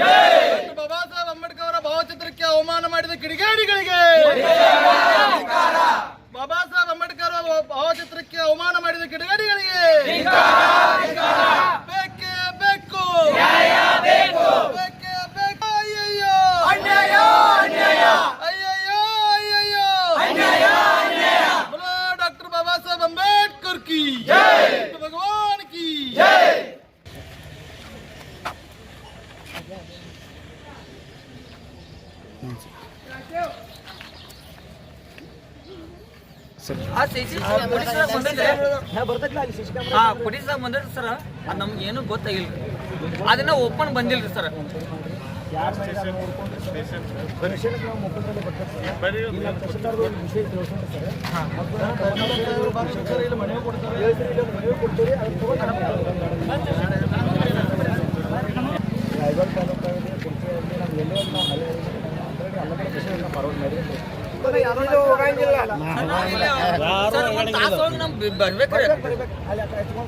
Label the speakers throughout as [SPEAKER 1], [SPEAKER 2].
[SPEAKER 1] ಬಾಬಾ ಸಾಹೇಬ್ ಅಂಬೇಡ್ಕರ್ ಅವರ ಭಾವಚಿತ್ರಕ್ಕೆ ಅವಮಾನ ಮಾಡಿದ ಕಿಡಿಗೇಡಿಗಳಿಗೆ. ಬಾಬಾ ಸಾಹೇಬ್ ಅಂಬೇಡ್ಕರ್ ಅವರ ಭಾವಚಿತ್ರಕ್ಕೆ ಅವಮಾನ ಮಾಡಿದ ಕಿಡಿಗೇಡಿಗಳಿಗೆ.
[SPEAKER 2] ಆ CC ಪೊಲೀಸರ ಬಂದಿದ್ರೆ ಹಾ ಪೊಲೀಸರ ಬಂದಿರಿ ಸರ್ ಅದು ನಮ್ಗೆ ಏನು ಗೊತ್ತಾಗಿಲ್ಲ. ಅದನ್ನ ಓಪನ್ ಬಂದಿಲ್ಲ ಸರ್. ಸರ್. ಒಂದು ತಾಸೊಳಗೆ ನಮ್ಗೆ ಬರ್ಬೇಕ್ರಿ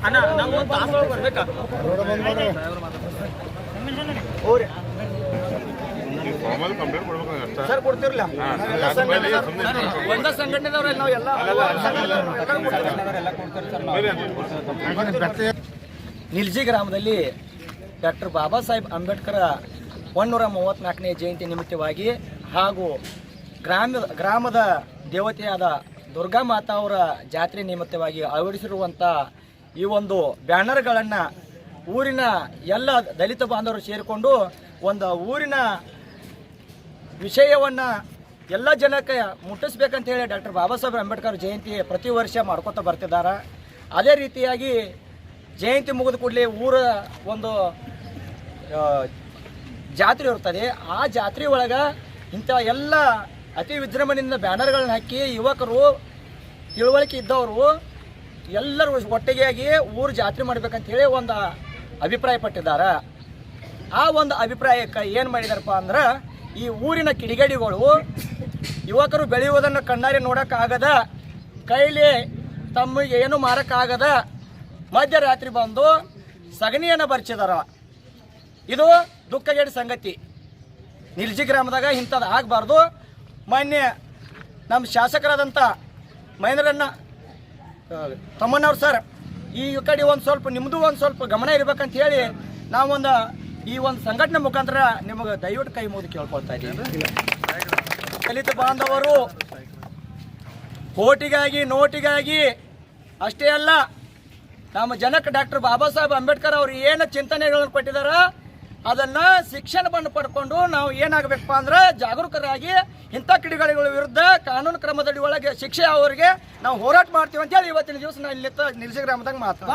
[SPEAKER 2] ಅಣ್ಣ ನಾವು ಒಂದು ತಾಸೊಳಗೆ ಬರ್ಬೇಕಾ
[SPEAKER 3] ಫಾರ್ಮಲ್ ಕಂಪ್ಲೇಂಟ್ ಕೊಡ್ಬೇಕು ಅಷ್ಟೇ
[SPEAKER 4] ಸರ್ ಕೊಡ್ತಿರ್ಲ
[SPEAKER 2] ಒಂದ ಸಂಘಟನೆದವ್ರೆ ನಾವು ಎಲ್ಲ
[SPEAKER 5] ನಿಲ್ಜಿ ಗ್ರಾಮದಲ್ಲಿ ಡಾಕ್ಟರ್ ಬಾಬಾ ಸಾಹೇಬ್ ಅಂಬೇಡ್ಕರ್ ಒನ್ನೂರ ಮೂವತ್ನಾಲ್ಕನೇ ಜಯಂತಿ ನಿಮಿತ್ತವಾಗಿ ಹಾಗೂ ಗ್ರಾಮ ಗ್ರಾಮದ ದೇವತೆಯಾದ ದುರ್ಗಾ ಮಾತಾ ಅವರ ಜಾತ್ರೆ ನಿಮಿತ್ತವಾಗಿ ಅಳವಡಿಸಿರುವಂಥ ಈ ಒಂದು ಬ್ಯಾನರ್ಗಳನ್ನು ಊರಿನ ಎಲ್ಲ ದಲಿತ ಬಾಂಧವರು ಸೇರಿಕೊಂಡು ಒಂದು ಊರಿನ ವಿಷಯವನ್ನು ಎಲ್ಲ ಜನಕ್ಕೆ ಮುಟ್ಟಿಸ್ಬೇಕಂತ ಹೇಳಿ ಡಾಕ್ಟರ್ ಬಾಬಾ ಸಾಹೇಬ್ ಅಂಬೇಡ್ಕರ್ ಜಯಂತಿ ಪ್ರತಿ ವರ್ಷ ಮಾಡ್ಕೊತಾ ಬರ್ತಿದ್ದಾರೆ. ಅದೇ ರೀತಿಯಾಗಿ ಜಯಂತಿ ಮುಗಿದ ಕೂಡಲೇ ಊರ ಒಂದು ಜಾತ್ರೆ ಇರ್ತದೆ. ಆ ಜಾತ್ರೆ ಒಳಗೆ ಇಂಥ ಎಲ್ಲ ಅತಿ ವಿಜೃಂಭಣೆಯಿಂದ ಬ್ಯಾನರ್ಗಳನ್ನ ಹಾಕಿ ಯುವಕರು ತಿಳುವಳಿಕೆ ಇದ್ದವರು ಎಲ್ಲರೂ ಒಟ್ಟಿಗೆಯಾಗಿ ಊರು ಜಾತ್ರೆ ಮಾಡ್ಬೇಕಂತ ಹೇಳಿ ಒಂದು ಅಭಿಪ್ರಾಯ ಪಟ್ಟಿದ್ದಾರೆ. ಆ ಒಂದು ಅಭಿಪ್ರಾಯಕ್ಕೆ ಏನು ಮಾಡಿದಾರಪ್ಪ ಅಂದ್ರೆ ಈ ಊರಿನ ಕಿಡಿಗೇಡಿಗಳು ಯುವಕರು ಬೆಳೆಯುವುದನ್ನು ಕಣ್ಣಾರೆ ನೋಡೋಕ್ಕಾಗದ, ಕೈಲಿ ತಮಗೆ ಏನು ಮಾರಕ್ಕಾಗದ ಮಧ್ಯರಾತ್ರಿ ಬಂದು ಸಗಣಿಯನ್ನು ಬರ್ಚಿದಾರ. ಇದು ದುಃಖಗೇಡಿ ಸಂಗತಿ. ನಿರ್ಜಿ ಗ್ರಾಮದಾಗ ಇಂಥದ್ದು ಆಗಬಾರ್ದು. ಮಾನ್ಯ ನಮ್ಮ ಶಾಸಕರಾದಂಥ ಮಹೇಂದ್ರಣ್ಣ ತಮ್ಮಣ್ಣವ್ರು ಸರ್ ಈ ಕಡೆ ಒಂದು ಸ್ವಲ್ಪ ನಿಮ್ಮದು ಒಂದು ಸ್ವಲ್ಪ ಗಮನ ಇರಬೇಕಂತ ಹೇಳಿ ನಾವೊಂದು ಈ ಒಂದು ಸಂಘಟನೆ ಮುಖಾಂತರ ನಿಮಗೆ ದಯವಿಟ್ಟು ಕೈ ಮುಗಿದು ಕೇಳ್ಕೊಳ್ತಾ ಇದ್ದೀವಿ ದಲಿತ ಬಾಂಧವರು ಕೋಟಿಗಾಗಿ ನೋಟಿಗಾಗಿ ಅಷ್ಟೇ ಅಲ್ಲ, ನಮ್ಮ ಜನಕ್ಕೆ ಡಾಕ್ಟರ್ ಬಾಬಾ ಸಾಹೇಬ್ ಅಂಬೇಡ್ಕರ್ ಅವರು ಏನು ಚಿಂತನೆಗಳನ್ನು ಕೊಟ್ಟಿದಾರ ಅದನ್ನ ಶಿಕ್ಷಣವನ್ನು ಪಡ್ಕೊಂಡು ನಾವು ಏನಾಗಬೇಕಪ್ಪ ಅಂದ್ರೆ ಜಾಗರೂಕರಾಗಿ ಇಂಥ ಕಿಡಿಗಳ ವಿರುದ್ಧ ಕಾನೂನು ಕ್ರಮದಡಿ ಒಳಗೆ ಶಿಕ್ಷೆ ಅವರಿಗೆ ನಾವು ಹೋರಾಟ ಮಾಡ್ತೀವಿ ಅಂತೇಳಿ ಇವತ್ತಿನ ದಿವಸ ಇಲ್ಲಿ ನಿಲ್ಸಿ ಗ್ರಾಮದಾಗ ಮಾತು